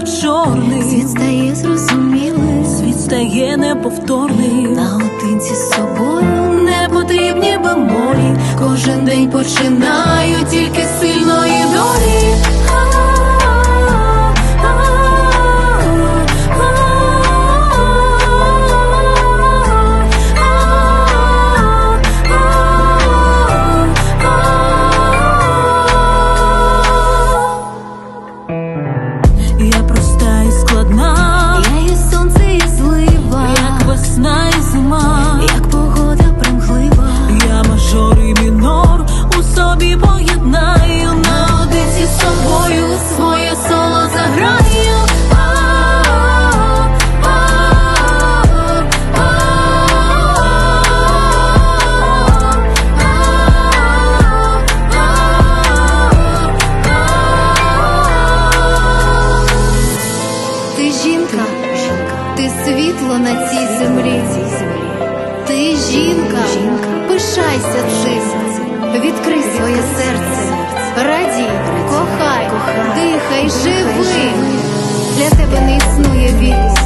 чорний, Світ стає зрозумілий, світ стає неповторний. наодинці з собою не потрібні морі. Кожен день починаю тільки з на цій землі. Ти жінка, пишайся цим, відкрий своє серце, радій, кохай, дихай, живи. Для тебе не існує вік,